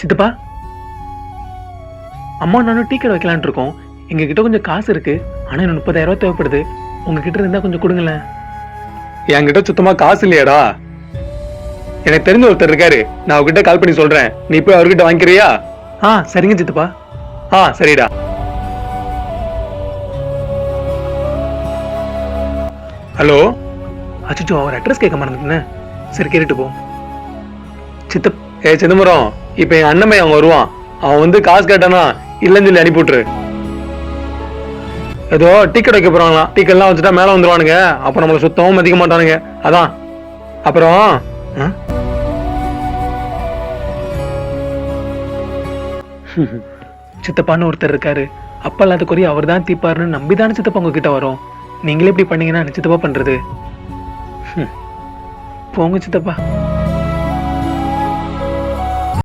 சித்தப்பா? அம்மா நானும் டீ கடை வைக்கலான்ட்டு இருக்கோம். எங்க கிட்ட கொஞ்சம் காசு இருக்கு. ஆனா எனக்கு முப்பதாயிரம் ரூபாய் தேவைப்படுது. உங்ககிட்ட இருந்தா கொஞ்சம் கொடுங்களேன். என்கிட்ட சுத்தமா காசு இல்லையாடா. எனக்கு தெரிஞ்ச ஒருத்தர் இருக்காரு. நான் அவர்கிட்ட கால் பண்ணி சொல்றேன். நீ போய் அவர்கிட்ட வாங்கிக்கிறியா? ஆ சரிங்க சித்தப்பா. ஆ சரிடா. ஹலோ? அச்சோ அவர் அட்ரஸ் கேட்க மறந்துட்டேன் சரி கேட்டுட்டு போ. சித்தப் ஏ சிதம்பரம். இப்போ என் அண்ணன் அவன் வருவான். அவன் வந்து காசு கேட்டானா இல்லைன்னு சொல்லி அனுப்பி விட்டுரு ஏதோ டிக்கெட் வைக்க போறாங்களாம். டிக்கெட்லாம் வச்சுட்டா மேலே வந்துருவானுங்க. அப்புறம் நம்மளை சுத்தமும் மதிக்க மாட்டானுங்க. அதான். அப்புறம் சித்தப்பான்னு ஒருத்தர் இருக்காரு. அப்பா இல்லாத குறைய அவர் தான் தீப்பாருன்னு நம்பி தானே சித்தப்பா உங்ககிட்ட வரும்? நீங்களே இப்படி பண்ணீங்கன்னா சித்தப்பா பண்ணுறது போங்க சித்தப்பா.